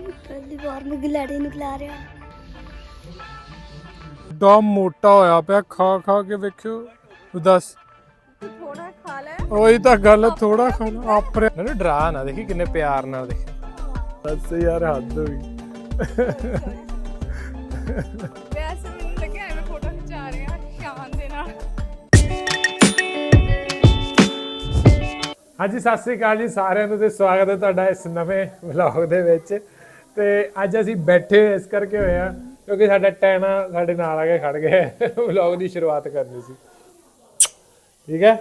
ਪਹਿਲੀ ਵਾਰ ਮੈਂ ਗਿਲਾੜੀ ਨੂੰ ਖਿਲਾ ਰਿਹਾ। ਡਾ ਮੋਟਾ ਹੋਇਆ ਪਿਆ ਖਾ ਖਾ ਕੇ ਵੇਖਿਓ। ਦੱਸ। ਥੋੜਾ ਖਾ ਲੈ। ਉਹੀ ਤਾਂ ਗੱਲ ਥੋੜਾ ਖਾਣਾ ਆਪਰੇ ਮੈਨੂੰ ਡਰਾ ਨਾ ਦੇਖੀ ਕਿੰਨੇ ਪਿਆਰ ਨਾਲ ਦੇਖ। ਬਸ ਯਾਰ ਹੱਦ ਹੋ ਗਈ। ਵੈਸੇ ਮੈਨੂੰ ਲੱਗਿਆ ਐਵੇਂ ਫੋਟੋ ਖਿਚਾ ਰਹੇ ਆ ਸ਼ਾਨ ਦੇ ਨਾਲ। ਹਾਂਜੀ ਸਤਿ ਸ੍ਰੀ ਅਕਾਲ ਜੀ। ਸਾਰਿਆਂ ਨੂੰ ਤੇ ਸਵਾਗਤ ਹੈ ਤੁਹਾਡਾ ਇਸ ਨਵੇਂ ਵਲੌਗ ਦੇ ਵਿੱਚ। ਤੇ ਅੱਜ ਅਸੀਂ ਬੈਠੇ ਇਸ ਕਰਕੇ ਹੋਏ ਆ ਕਿਉਂਕਿ ਸਾਡਾ ਟੈਣਾ ਸਾਡੇ ਨਾਲ ਆ ਕੇ ਖੜ ਗਿਆ ਵਲੌਗ ਦੀ ਸ਼ੁਰੂਆਤ ਕਰਨੀ ਸੀ। ਠੀਕ ਹੈ?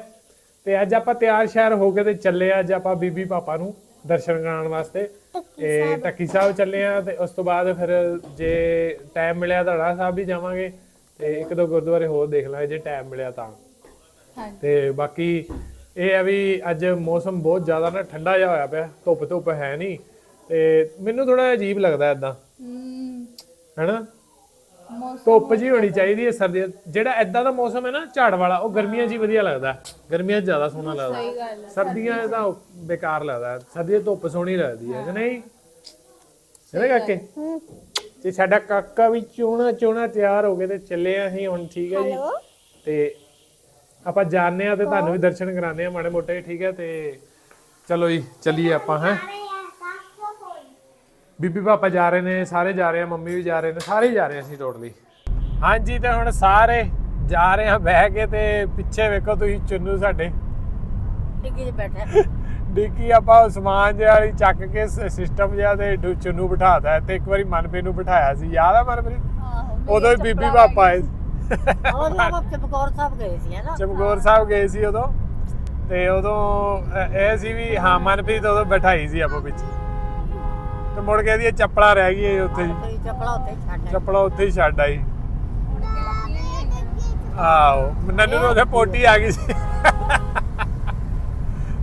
ਤੇ ਅੱਜ ਆਪਾਂ ਤਿਆਰ ਸ਼ਹਿਰ ਹੋ ਕੇ ਤੇ ਚੱਲੇ ਆ ਅੱਜ ਆਪਾਂ ਬੀਬੀ ਪਾਪਾ ਨੂੰ ਦਰਸ਼ਨ ਕਰਾਉਣ ਵਾਸਤੇ। ਤੇ ਟੱਕੀ ਸਾਹਿਬ ਚੱਲੇ ਆ ਤੇ ਉਸ ਤੋਂ ਬਾਅਦ ਫਿਰ ਜੇ ਟਾਈਮ ਮਿਲਿਆ ਧੜਾ ਸਾਹਿਬ ਵੀ ਜਾਵਾਂਗੇ ਤੇ ਇੱਕ ਦੋ ਗੁਰਦੁਆਰੇ ਹੋਰ ਦੇਖ ਲਾਂਗੇ ਜੇ ਟਾਈਮ ਮਿਲਿਆ ਤਾਂ। ਤੇ ਬਾਕੀ ਇਹ ਆ ਵੀ ਅੱਜ ਮੌਸਮ ਬਹੁਤ ਜ਼ਿਆਦਾ ਨਾ ਠੰਡਾ ਜਿਹਾ ਹੋਇਆ ਪਿਆ ਧੁੱਪ ਧੁੱਪ ਹੈ ਨਹੀਂ। ਤੇ ਮੈਨੂੰ ਥੋੜਾ ਅਜੀਬ ਲੱਗਦਾ ਇਦਾਂ ਹੈਨਾ? ਧੁੱਪ ਜੀ ਹੋਣੀ ਚਾਹੀਦੀ ਹੈ ਸਰਦੀਆਂ ਜਿਹੜਾ ਇਦਾਂ ਦਾ ਮੌਸਮ ਹੈ ਨਾ ਝਾੜ ਵਾਲਾ ਉਹ ਗਰਮੀਆਂ 'ਚ ਹੀ ਵਧੀਆ ਲੱਗਦਾ। ਗਰਮੀਆਂ 'ਚ ਜ਼ਿਆਦਾ ਸੋਹਣਾ ਲੱਗਦਾ। ਸਰਦੀਆਂ 'ਚ। ਤਾਂ ਬੇਕਾਰ ਲੱਗਦਾ। ਸਰਦੀਆਂ 'ਚ ਧੁੱਪ ਸੋਹਣੀ ਲੱਗਦੀ ਹੈ ਕਿ ਨਹੀਂ? ਇਹਦੇ ਕਾਕੇ? ਤੇ ਸਾਡਾ ਕਾਕਾ ਵੀ ਚੋਣਾ ਚੋਣਾ ਤਿਆਰ ਹੋ ਗਏ ਤੇ ਚੱਲੇ ਆ ਅਸੀਂ ਹੁਣ ਠੀਕ ਹੈ ਜੀ। ਤੇ ਆਪਾਂ ਜਾਣਦੇ ਆ ਤੇ ਤੁਹਾਨੂੰ ਵੀ ਦਰਸ਼ਨ ਕਰਾਉਂਦੇ ਆ ਮਾੜੇ ਮੋਟੇ ਠੀਕ ਹੈ? ਤੇ ਚਲੋ ਜੀ ਚੱਲੀਏ ਆਪਾਂ ਹੈ? ਬੀਬੀ ਪਾਪਾ ਜਾ ਰਹੇ ਨੇ ਸਾਰੇ ਜਾ ਰਹੇ ਆ ਮੰਮੀ ਵੀ ਜਾ ਰਹੇ ਨੇ ਸਾਰੇ ਹੀ ਜਾ ਰਹੇ ਅਸੀਂ ਟੋਟਲੀ ਹਾਂਜੀ ਤੇ ਹੁਣ ਸਾਰੇ ਜਾ ਰਹੇ ਆ ਬਹਿ ਕੇ ਤੇ ਪਿੱਛੇ ਵੇਖੋ ਤੁਸੀਂ ਚੁੰਨੂ ਸਾਡੇ। ਡਿੱਗੀ 'ਚ ਬੈਠਾ। ਡਿੱਕੀ ਆਪਾਂ ਉਹ ਸਮਾਨ ਜਿਹਾ ਵਾਲੀ ਚੱਕ ਕੇ ਸਿਸਟਮ ਜਿਹਾ ਤੇ ਡੂ- ਚੁੰਨੂ ਬਿਠਾਤਾ ਤੇ ਇੱਕ ਵਾਰੀ ਮਨਪ੍ਰੀਤ ਨੂੰ ਬਿਠਾਇਆ ਸੀ। ਯਾਦ ਆ ਮਨਪ੍ਰੀਤ? ਆਹੋ ਉਦੋਂ ਹੀ ਬੀਬੀ ਪਾਪਾ ਆਏ ਸੀ। ਆਪਾਂ ਚਮਕੌਰ ਸਾਹਿਬ ਗਏ ਸੀ ਹਨਾ? ਚਮਕੌਰ ਸਾਹਿਬ ਗਏ ਸੀ ਉਦੋਂ। ਤੇ ਉਦੋਂ ਅ- ਇਹ ਸੀ ਵੀ ਹਾਂ ਮਨਪ੍ਰੀਤ ਉਦੋਂ ਬਿਠਾਈ ਸੀ ਆਪਾਂ ਵਿੱਚ ਤੇ ਮੁੜ ਕੇ ਇਹਦੀਆਂ ਚੱਪਲਾਂ ਰਹਿ ਗਈਆਂ ਉੱਥੇ ਹੀ ਕੋਈ ਚੱਪਲਾ ਉੱਤੇ ਹੀ ਛੱਡ ਆਈ। ਚੱਪਲਾਂ ਉੱਥੇ ਹੀ ਛੱਡ ਆਈ। ਆਓ ਨੰਨੂ ਨੂੰ ਉਹਦੇ ਪੋਟੀ ਆ ਗਈ ਸੀ।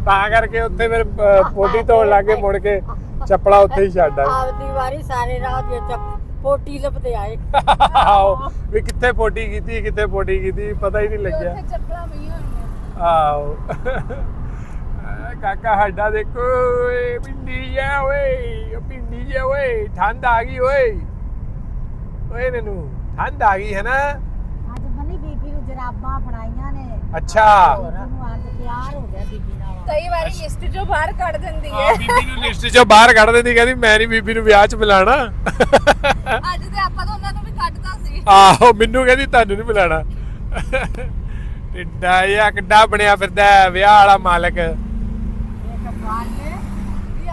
ਤਾਂ ਕਰਕੇ ਉੱਥੇ ਫਿਰ ਅ, ਪੋਟੀ ਤੋੜ ਲੱਗੇ ਮੁੜ ਕੇ ਚੱਪਲਾਂ ਉੱਥੇ ਹੀ ਛੱਡ ਆਈ ਆਪਦੀ ਵਾਰੀ ਸਾਰੇ ਰਾਹ ਦੀ ਚੱਪ ਪੋਟੀ ਲੱਭਦੇ ਆਏ। ਆਓ ਵੀ ਕਿੱਥੇ ਪੋਟੀ ਕੀਤੀ ਕਿੱਥੇ ਪੋਟੀ ਕੀਤੀ ਪਤਾ ਹੀ ਨਹੀਂ ਲੱਗਿਆ। ਉੱਥੇ ਚੱਪਲਾਂ ਪਈਆਂ ਹੋਈਆਂ। ਆਓ ਕਾਕਾ ਹੱਡਾ ਦੇਖੋ ਓਏ ਪਿੰਡੀ ਜਾ ਓਏ ਉਹ ਪਿੰਡੀ ਜਾ ਓਏ ਠੰਡ ਆ ਗਈ ਓਏ। ਓਏ ਨਨੂ ਠੰਡ ਆ ਗਈ ਹੈ ਨਾ। ਅੱਜ ਬਣੀ ਬੀਬੀ ਨੂੰ ਜਰਾਬਾਂ ਫੜਾਈਆਂ ਨੇ। ਅੱਛਾ। ਉਹਨੂੰ ਅੱਜ ਪਿਆਰ ਹੋ ਗਿਆ ਬੀਬੀ ਨਾਲ। ਕਈ ਵਾਰੀ ਲਿਸਟ ਚੋਂ ਬਾਹਰ ਕੱਢ ਦਿੰਦੀ ਹਾਂ ਹੈ। ਬੀਬੀ ਨੂੰ ਲਿਸਟ ਚੋਂ ਬਾਹਰ ਕੱਢ ਦਿੰਦੀ ਕਹਿੰਦੀ ਮੈਂ ਨਹੀਂ ਬੀਬੀ ਨੂੰ ਵਿਆਹ 'ਚ ਬੁਲਾਣਾ। ਅੱਜ ਤੇ ਆਪਾਂ ਤਾਂ ਉਹਨਾਂ ਨੂੰ ਵੀ ਕੱਢਤਾ ਸੀ। ਆਹੋ ਮੈਨੂੰ ਕਹਿੰਦੀ ਤੁਹਾਨੂੰ ਨਹੀਂ ਬੁਲਾਣਾ। ਟਿੱਡਾ ਕਿੱਡਾ ਬਣਿਆ ਫਿਰਦਾ ਹੈ, ਵਿਆਹ ਵਾਲਾ ਮਾਲਕ ਇੱਕ ਬਾਲ ਨੇ ਵੀ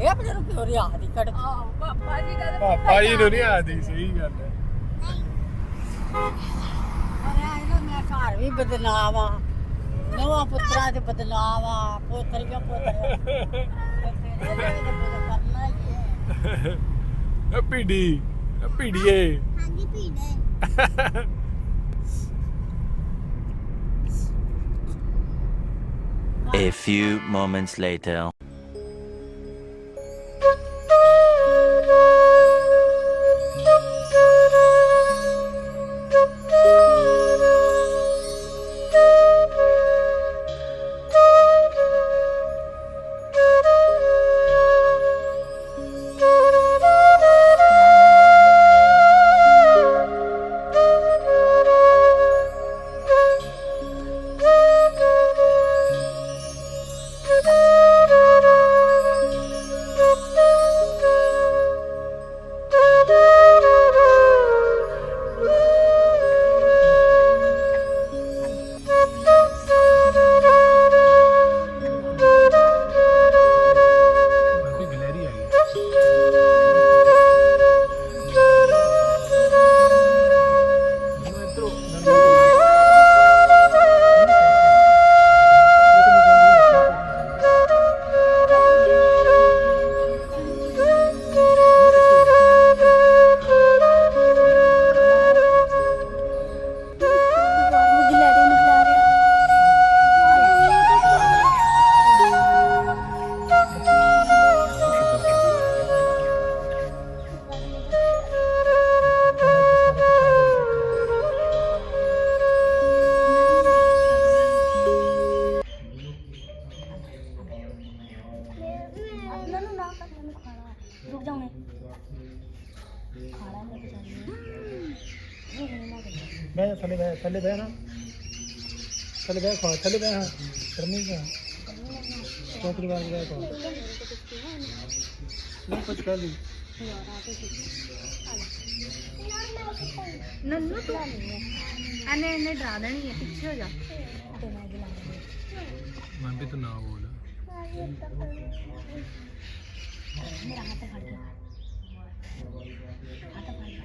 ਭਾਪੇ ਆਪਣੇ ਨੂੰ ਕਿਉਂ ਰਿਆ ਦੀ ਕੱਢ ਆਹੋ ਪਾਪਾ ਜੀ ਦਾ ਪਾਪਾ ਜੀ ਨੂੰ ਨਹੀਂ ਆਦੀ ਸਹੀ ਗੱਲ ਹੈ। ਅਰੇ ਇਹਦਾ ਮੈਂ ਘਰ ਵੀ ਬਦਨਾਮ ਆ। ਨਵਾਂ ਪੁੱਤਰਾਂ ਤੇ ਬਦਨਾਮ ਆ। ਪੋਤਰੀਆਂ ਪੋਤਰੀਆਂ ਇਹ ਪੀੜੀ ਇਹ ਪੀੜੀਏ ਹਾਂਜੀ ਭੀੜੇ A few moments later. ਥੱਲੇ ਬਹਿਣਾ ਥੱਲੇ ਬਹਿ ਖਾ ਥੱਲੇ ਬਹਿ ਕਰਨੀ ਕਾ ਚੌਥੀ ਵਾਰ ਬਹਿ ਖਾ। ਨਾ ਕੁਝ ਕਰ ਲਈ। ਨੰਨੂ ਤੂੰ? ਅਨੇ ਨੇ ਡਰਾ ਦੇਣੀ ਹੈ ਪਿੱਛੇ ਹੋ ਜਾ। ਮੈਂ ਵੀ ਤੂੰ ਨਾ ਬੋਲ। ਮੇਰਾ ਹੱਥ ਫੜ ਲਿਆ ਹੱਥ ਫੜ ਲਿਆ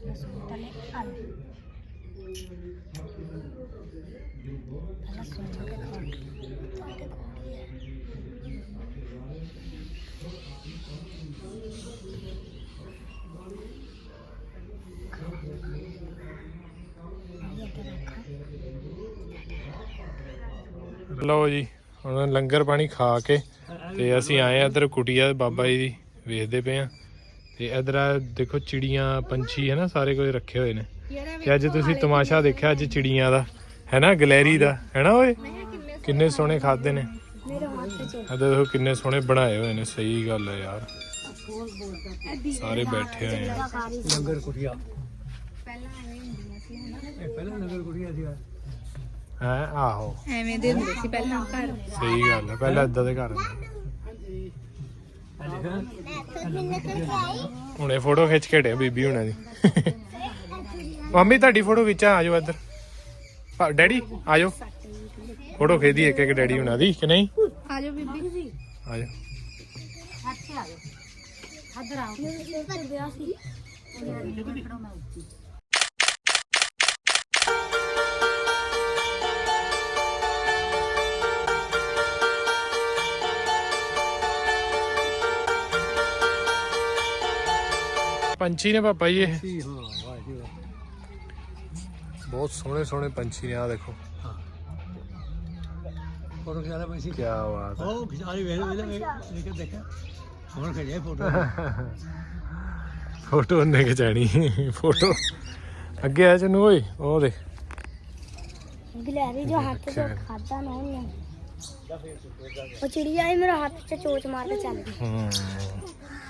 হাসপাতালে ਲਓ ਜੀ, ਹੁਣ ਲੰਗਰ ਪਾਣੀ ਖਾ ਕੇ ਤੇ ਅਸੀਂ ਆਏ ਆ ਇਧਰ ਕੁਟੀਆ ਬਾਬਾ ਜੀ ਦੀ, ਵੇਖਦੇ ਪਏ ਆ। ਤੇ ਇਧਰ ਆ ਦੇਖੋ ਚਿੜੀਆਂ ਪੰਛੀ ਹੈ ਨਾ ਸਾਰੇ ਕੋਈ ਰੱਖੇ ਹੋਏ ਨੇ। ਤੇ ਅੱਜ ਤੁਸੀਂ ਤਮਾਸ਼ਾ ਦੇਖਿਆ ਅੱਜ ਚਿੜੀਆਂ ਦਾ ਹੈ ਨਾ ਗਲੈਰੀ ਦਾ ਹੈ ਨਾ ਓਏ? ਕਿੰਨੇ ਸੋਹਣੇ ਖਾਦੇ ਨੇ। ਆ ਦੇਖੋ ਕਿੰਨੇ ਸੋਹਣੇ ਬਣਾਏ ਹੋਏ ਨੇ ਸਹੀ ਗੱਲ ਹੈ ਯਾਰ। ਸਾਰੇ ਬੈਠੇ ਹੋਏ ਨੇ। ਨਗਰ ਕੁੜੀਆ ਪਹਿਲਾਂ ਐਵੇਂ ਹੁੰਦੀਆਂ ਸੀ ਹੈ ਨਾ ਪਹਿਲਾਂ ਨਗਰ ਕੁੜੀਆ ਸੀ ਹੈ ਆਹੋ। ਐਵੇਂ ਦੇ ਹੁੰਦੇ ਸੀ ਪਹਿਲਾਂ ਘਰ। ਸਹੀ ਗੱਲ ਹੈ ਪਹਿਲਾਂ ਇਦਾਂ ਦੇ ਘਰ ਹੁੰਦੇ ਹੁਣੇ ਫੋਟੋ ਖਿੱਚ ਕੇ ਢੇ ਬੀਬੀ ਹੁਣਾਂ ਦੀ। ਮੰਮੀ ਤੁਹਾਡੀ ਫੋਟੋ ਵਿੱਚ ਆ ਜਾਓ ਇੱਧਰ। ਡੈਡੀ ਆ ਜਾਓ। ਫੋਟੋ ਖੇਦੀ ਇੱਕ ਇੱਕ ਡੈਡੀ ਹੁਣਾਂ ਦੀ ਕਿ ਨਹੀਂ? ਆ ਜਾਓ ਬੀਬੀ। ਆ ਜਾਓ। ਇੱਥੇ ਆ ਜਾਓ। ਇੱਧਰ ਆਓ। ਪੰਛੀ ਨੇ ਪਾਪਾ ਜੀ ਇਹ। ਬਹੁਤ ਸੋਹਣੇ ਸੋਹਣੇ ਪੰਛੀ ਨੇ ਆ ਦੇਖੋ। ਫੋਟੋ ਖਿਚਾ ਲੈ ਪੈਸੀ ਕੀ ਬਾਤ ਉਹ ਖਿਚਾ ਵੇਲੇ ਵੇਲੇ ਦੇਖ ਦੇਖਿਆ ਹੁਣ ਖਿਚਿਆ ਫੋਟੋ। ਫੋਟੋ ਉਹਨੇ ਖਿਚਾਣੀ। ਫੋਟੋ। ਅੱਗੇ ਆ ਚਨੂੰ ਓਏ ਉਹ ਦੇਖ। ਗਿਲੈਰੀ ਜੋ ਹੱਥ ਤੋਂ ਖਾਦਾ ਨਾ ਉਹਨੇ। ਉਹ ਚਿੜੀਆ ਹੀ ਮੇਰਾ ਹੱਥ 'ਚ ਚੋਚ ਮਾਰ ਕੇ ਚੱਲ ਗਈ।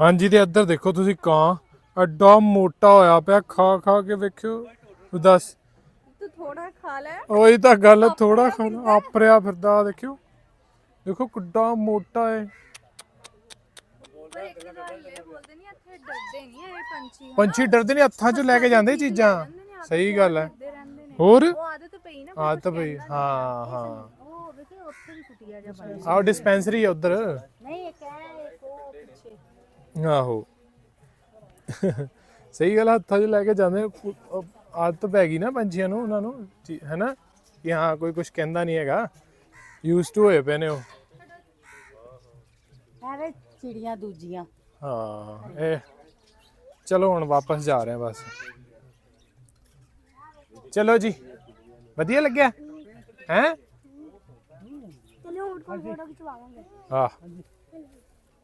ਹਾਂਜੀ ਤੇ ਇੱਧਰ ਦੇਖੋ ਤੁਸੀਂ ਕਾਂ ਐਡਾ ਮੋਟਾ ਹੋਇਆ ਪਿਆ ਖਾ ਖਾ ਕੇ ਵੇਖਿਓ। ਦੱਸ। ਤੂੰ ਥੋੜਾ ਖਾ ਲੈ। ਉਹੀ ਤਾਂ ਗੱਲ ਥੋੜਾ ਖਾਣਾ ਆਪਰਿਆ ਫਿਰਦਾ ਆਹ ਦੇਖਿਓ। ਦੇਖੋ ਕਿੱਡਾ ਮੋਟਾ ਹੈ ਨਹੀਂ ਡਰਦੇ ਨਹੀਂ ਪੰਛੀ। ਡਰਦੇ ਨੇ ਹੱਥਾਂ 'ਚ ਲੈ ਕੇ ਜਾਂਦੇ ਚੀਜ਼ਾਂ। ਸਹੀ ਗੱਲ ਹੈ। ਹੋਰ? ਆਦਤ ਪਈ ਨਾ ਆਦਤ ਪਈ ਹਾਂ ਹਾਂ। ਉਹ ਕਿ ਉੱਥੇ ਵੀ ਕੁੱਟਿਆ ਜਾ ਆਹ ਡਿਸਪੈਂਸਰੀ ਹੈ ਉਧਰ। ਨਹੀਂ ਇੱਕ ਹੈ ਇੱਕ ਉਹ ਪਿੱਛੇ। ਆਹੋ। ਸਹੀ ਗੱਲ ਹੱਥਾਂ 'ਚ ਲੈ ਕੇ ਜਾਂਦੇ ਆਦਤ ਪੈ ਗਈ ਨਾ ਪੰਛੀਆਂ ਨੂੰ ਉਹਨਾਂ ਨੂੰ ਹੈਨਾ? ਕਿ ਹਾਂ ਕੋਈ ਕੁਝ ਕਹਿੰਦਾ ਨਹੀਂ ਹੈਗਾ। ਯੂਜ਼ ਟੂ ਹੋਏ ਪਏ ਨੇ ਉਹ। ਚਿੜੀਆਂ ਦੂਜੀਆਂ। ਹਾਂ ਇਹ ਚਲੋ ਹੁਣ ਵਾਪਸ ਜਾ ਰਹੇ ਹਾਂ ਬਸ। ਚਲੋ ਜੀ ਵਧੀਆ ਲੱਗਿਆ? ਹੈ? ਚਲੋ ਹੁਣ ਕੋਈ ਫੋਟੋ ਖਿਚਵਾਵਾਂਗੇ। ਆਹ।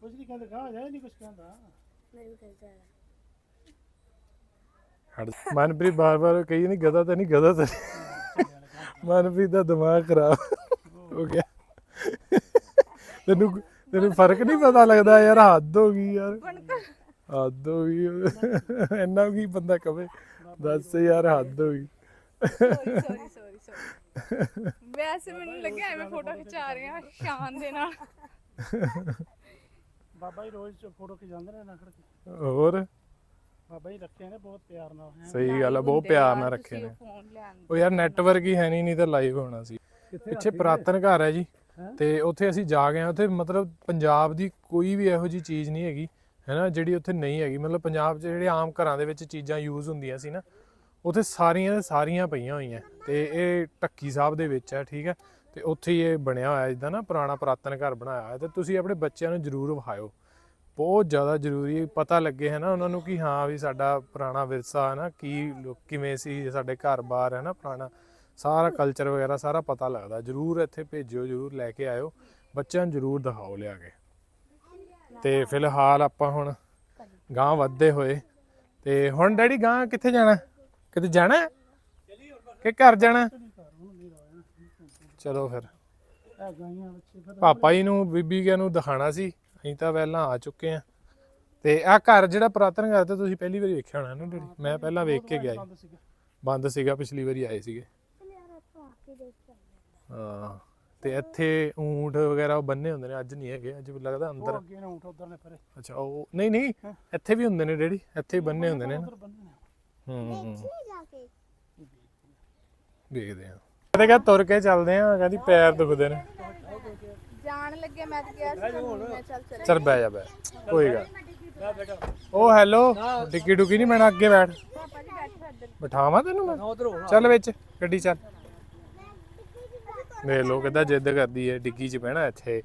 ਕੁਝ ਨਹੀਂ ਕਹਿੰਦਾ ਕਹਾ ਜਾਏ ਨਹੀਂ ਕੁਝ ਕਹਿੰਦਾ। ਮੇਰੇ ਵੀ ਖਿਲਦਾ ਹੈ। ਹਟ ਮਨਪ੍ਰੀਤ ਬਾਰ-ਬਾਰ ਕਹੀ ਨਹੀਂ ਗਦਾ ਤਾਂ ਨਹੀਂ ਗਦਾ ਤਾਂ ਮਨਪ੍ਰੀਤ ਦਾ ਦਿਮਾਗ ਖਰਾਬ ਹੋ ਗਿਆ। ਤੈਨੂੰ ਤੈਨੂੰ ਫ਼ਰਕ ਨਹੀਂ ਪਤਾ ਲੱਗਦਾ ਯਾਰ ਹੱਦ ਹੋ ਗਈ ਯਾਰ। ਹੱਦ ਹੋ ਗਈ। ਇੰਨਾ ਕੀ ਬੰਦਾ ਕਵੇ। ਦੱਸ ਯਾਰ ਹੱਦ ਹੋ ਗਈ। ਸੌਰੀ ਸੌਰੀ ਸੌਰੀ ਸੌਰੀ ਵੈਸੇ ਮੈਨੂੰ ਲੱਗਿਆ ਐਵੇਂ ਫੋਟੋ ਖਿਚਾ ਰਹੇ ਆ ਸ਼ਾਨ ਦੇ ਨਾਲ। ਬਾਬਾ ਜੀ ਰੋਜ਼ ਫੋਟੋ ਖਿਚਾਉਂਦੇ ਨੇ ਨਖੜ ਕੇ। ਹੋਰ? ਬਾਬਾ ਜੀ ਰੱਖੇ ਨੇ ਬਹੁਤ ਪਿਆਰ ਨਾਲ ਹੈਂ। ਸਹੀ ਗੱਲ ਆ ਬਹੁਤ ਪਿਆਰ ਨਾਲ ਰੱਖੇ ਨੇ। ਫੋਨ ਲਿਆਂਦੇ ਉਹ ਯਾਰ ਨੈਟਵਰਕ ਹੀ ਹੈ ਨਹੀਂ ਨਹੀਂ ਤਾਂ ਲਾਈਵ ਹੋਣਾ ਸੀ। ਪਿੱਛੇ ਪੁਰਾਤਨ ਘਰ ਹੈ ਜੀ। ਤੇ ਉੱਥੇ ਅਸੀਂ ਜਾ ਗਏ ਉੱਥੇ ਮਤਲਬ ਪੰਜਾਬ ਦੀ ਕੋਈ ਵੀ ਇਹੋ ਜੀ ਚੀਜ਼ ਨਹੀਂ ਹੈਗੀ ਹੈਨਾ ਜਿਹੜੀ ਉੱਥੇ ਨਹੀਂ ਹੈਗੀ। ਮਤਲਬ ਪੰਜਾਬ 'ਚ ਜਿਹੜੇ ਆਮ ਘਰਾਂ ਦੇ ਵਿੱਚ ਚੀਜ਼ਾਂ ਯੂਜ਼ ਹੁੰਦੀਆਂ ਸੀ ਨਾ ਉੱਥੇ ਸਾਰੀਆਂ ਦੇ ਸਾਰੀਆਂ ਪਈਆਂ ਹੋਈਆਂ। ਤੇ ਇਹ ਟੱਕੀ ਸਾਹਿਬ ਦੇ ਵਿੱਚ ਹੈ ਠੀਕ ਹੈ। ਤੇ ਉੱਥੇ ਇਹ ਬਣਿਆ ਹੋਇਆ, ਜਿੱਦਾਂ ਨਾ ਪੁਰਾਣਾ ਪੁਰਾਤਨ ਘਰ ਬਣਾਇਆ ਹੋਇਆ, ਤੇ ਤੁਸੀਂ ਆਪਣੇ ਬੱਚਿਆਂ ਨੂੰ ਜ਼ਰੂਰ ਵਿਖਾਇਓ। ਬਹੁਤ ਜ਼ਿਆਦਾ ਜ਼ਰੂਰੀ ਪਤਾ ਲੱਗੇ ਹੈ ਨਾ ਉਹਨਾਂ ਨੂੰ ਕਿ ਹਾਂ ਵੀ ਸਾਡਾ ਪੁਰਾਣਾ ਵਿਰਸਾ ਹੈ ਨਾ, ਕੀ ਕਿਵੇਂ ਸੀ ਸਾਡੇ ਘਰ-ਬਾਰ ਹੈ ਨਾ ਪੁਰਾਣਾ। ਸਾਰਾ ਕਲਚਰ ਵਗੈਰਾ ਸਾਰਾ ਪਤਾ ਲੱਗਦਾ, ਜ਼ਰੂਰ ਇੱਥੇ ਭੇਜਿਓ, ਜ਼ਰੂਰ ਲੈ ਕੇ ਆਇਓ। ਬੱਚਿਆਂ ਨੂੰ ਜ਼ਰੂਰ ਦਿਖਾਓ ਲਿਆ ਕੇ। ਤੇ ਫਿਲਹਾਲ ਆਪਾਂ ਹੁਣ ਗਾਂ ਵੱਧਦੇ ਹੋਏ, ਤੇ ਹੁਣ ਡੈਡੀ ਗਾਂ ਕਿੱਥੇ ਜਾਣਾ? ਕਿਤੇ ਜਾਣਾ? ਕਿ ਘਰ ਜਾਣਾ? ਚਲੋ ਫਿਰ। ਇਹ ਗਾਈਆਂ ਬੱਚੇ ਫਿਰ ਪਾਪਾ ਜੀ ਨੂੰ ਬੀਬੀ ਗਿਆ ਨੂੰ ਦਿਖਾਣਾ ਸੀ। ਅਸੀਂ ਤਾਂ ਪਹਿਲਾਂ ਆ ਚੁੱਕੇ ਆ ਤੇ ਆ ਘਰ ਜਿਹੜਾ ਪੁਰਾਤਨ ਘਰ ਤੇ ਤੁਸੀਂ ਪਹਿਲੀ ਵਾਰੀ ਵੇਖਿਆ ਹੋਣਾ ਨਾ ਡੈਡੀ? ਮੈਂ ਪਹਿਲਾਂ ਵੇਖ ਕੇ ਗਿਆ ਸੀ। ਬੰਦ ਸੀਗਾ ਪਿਛਲੀ ਵਾਰੀ ਆਏ ਸੀਗੇ। ਕੇ ਕੇ ਹਾਂ ਤੇ ਇੱਥੇ ਊਂਠ ਵਗੈਰਾ ਉਹ ਬੰਨੇ ਹੁੰਦੇ ਨੇ ਅੱਜ ਨਹੀਂ ਹੈਗੇ ਅੱਜ ਲੱਗਦਾ ਉਹ ਅੰਦਰ ਅੱਗੇ ਨਾ ਉਠ ਉਧਰ ਨੇ ਪਰੇ। ਅੱਛਾ ਉਹ ਨਹੀਂ ਨਹੀਂ ਇੱਥੇ ਵੀ ਹੁੰਦੇ ਨੇ ਡੈਡੀ ਇੱਥੇ ਹੀ ਬੰਨੇ ਹੁੰਦੇ ਨੇ ਨਾ। ਉਧਰ ਬੰਨੇ ਨੇ। ਹੂੰ ਹੂੰ ਕੇ। ਵੇਖਦੇ ਆ ਕਹਿੰਦੇ ਕਿ ਤੁਰ ਕੇ ਚੱਲਦੇ ਆ ਕਹਿੰਦੀ ਪੈਰ ਦੁਖਦੇ ਨੇ। ਜਾਣ ਲੱਗੇ ਮੈਂ ਤਾਂ ਕਿਹਾ ਸੀ ਤੁਹਾਨੂੰ ਮੈਂ ਚੱਲ ਚੱਲ ਚੱਲ ਬਹਿ ਜਾ ਬਹਿ ਕੋਈ ਗੱਲ ਉਹ ਹੈਲੋ ਟਿੱਕੀ ਟੁਕੀ ਨਹੀਂ ਮੈਨਾਂ ਅੱਗੇ ਬੈਠ। ਪਾਪਾ ਜੀ ਬੈਠੋ ਇੱਧਰ ਬਿਠਾਵਾਂ ਤੈਨੂੰ ਮੈਂ? ਚੱਲ ਵਿੱਚ ਗੱਡੀ ਚੱਲ। ਵੇਖ ਲੋ ਕਿੱਦਾਂ ਜਿੱਦ ਕਰਦੀ ਹੈ ਡਿੱਗੀ 'ਚ ਬਹਿਣਾ ਇੱਥੇ।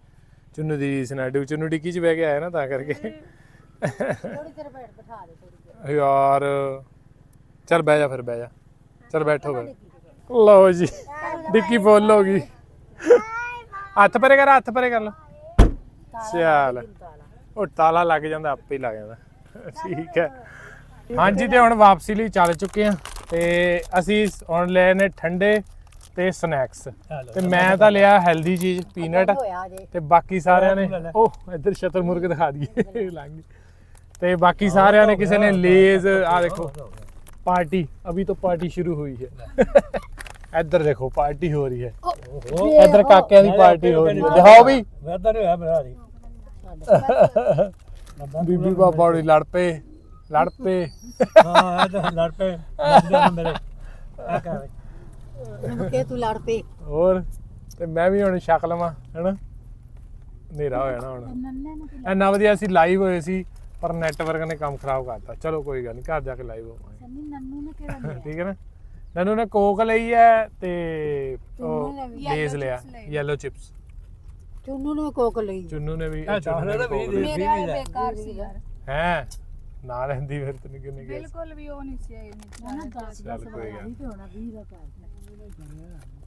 ਚੁੰਨੂ ਦੀ ਸਨਾਡੂ ਚੁੰਨੂ ਡਿੱਗੀ 'ਚ ਬਹਿ ਕੇ ਆਇਆ ਨਾ ਤਾਂ ਕਰਕੇ। ਥੋੜੀ ਦੇਰ ਬੈਠ ਬਿਠਾ ਦੇ ਥੋੜੀ ਦੇਰ। ਯਾਰ ਚੱਲ ਬਹਿ ਜਾ ਫਿਰ ਬਹਿ ਜਾ। ਚੱਲ ਬੈਠੋ ਫਿਰ। ਲਓ ਜੀ ਡਿੱਕੀ ਫੁੱਲ ਹੋ ਗਈ। ਹੱਥ ਪਰੇ ਕਰ ਹੱਥ ਪਰੇ ਕਰ ਲੋ। ਸਿਆਲ। ਉਹ ਤਾਲਾ ਲੱਗ ਜਾਂਦਾ ਆਪੇ ਹੀ ਲੱਗ ਜਾਂਦਾ। ਠੀਕ ਹੈ। ਹਾਂਜੀ ਤੇ ਹੁਣ ਵਾਪਸੀ ਲਈ ਚੱਲ ਚੁੱਕੇ ਆ ਤੇ ਅਸੀਂ ਹੁਣ ਲੈ ਨੇ ਠੰਡੇ ਤੇ ਸਨੈਕਸ। ਤੇ ਮੈਂ ਤਾਂ ਲਿਆ ਹੈਲਦੀ ਚੀਜ਼ ਪੀਨਟ। ਤੇ ਬਾਕੀ ਸਾਰਿਆਂ ਨੇ ਉਹ ਇੱਧਰ ਸ਼ਤਰ ਮੁਰਗ ਦਿਖਾ ਦਈਏ। ਲੰਘ ਤੇ ਬਾਕੀ ਸਾਰਿਆਂ ਨੇ ਕਿਸੇ ਨੇ ਲੇਜ਼ ਆ ਦੇਖੋ। ਪਾਰਟੀ ਅਭੀ ਤੋਂ ਪਾਰਟੀ ਸ਼ੁਰੂ ਹੋਈ ਹੈ। ਇੱਧਰ ਦੇਖੋ ਪਾਰਟੀ ਹੋ ਰਹੀ ਹੈ। ਇੱਧਰ ਕਾਕਿਆਂ ਦੀ ਪਾਰਟੀ ਹੋ ਰਹੀ ਹੈ। ਦਿਖਾਓ ਵੀ। ਵੈਦਰ ਹੋਇਆ ਮੇਰਾ ਜੀ ਬੀਬੀ ਬਾਬਾ ਹੋਣੀ ਲੜ ਪਏ ਲੜ ਪਏ। ਹਾਂ ਇੱਧਰ ਲੜ ਪਏ। ਮੇਰੇ ਆ ਕਰ ਕਿ ਤੂੰ ਲੜ ਪਏ। ਹੋਰ ਤੇ ਮੈਂ ਵੀ ਹੁਣ ਛਕ ਲਵਾਂ ਹੈਨਾ? ਹਨੇਰਾ ਹੋ ਜਾਣਾ ਹੁਣ। ਇੰਨਾ ਵਧੀਆ ਅਸੀਂ ਲਾਈਵ ਹੋਏ ਸੀ ਪਰ ਨੈਟਵਰਕ ਨੇ ਕੰਮ ਖਰਾਬ ਕਰਤਾ। ਚਲੋ ਕੋਈ ਗੱਲ ਨਹੀਂ ਘਰ ਜਾ ਕੇ ਲਾਈਵ ਹੋਵਾਂਗੇ। ਠੀਕ ਹੈ ਨਾ? ਨਨੂ ਨੇ ਕੋਕ ਲਈ ਹੈ ਤੇ ਉਹ ਲੇਜ਼ ਲਿਆ ਯੈਲੋ ਚਿਪਸ ਚੁੰਨੂ ਨੇ ਕੋਕ ਲਈ। ਚੁੰਨੂ ਨੇ ਵੀ ਚਾਹਲੇ ਤਾਂ ਵੀ ਦੇ ਮੇਰਾ ਇਹ ਬੇਕਾਰ ਸੀ ਯਾਰ। ਹੈ? ਨਾ ਲੈਂਦੀ ਫਿਰ ਤੈਨੂੰ ਕਿੰਨੇ ਗਿਆ ਬਿਲਕੁਲ ਵੀ ਉਹ ਨਹੀਂ ਸੀ ਇਹ ਨਹੀਂ ਚੱਲ ਕੋਈ ਗੱਲ ਨੀ। ਹੋਣਾ 20 ਦਾ ਕਰ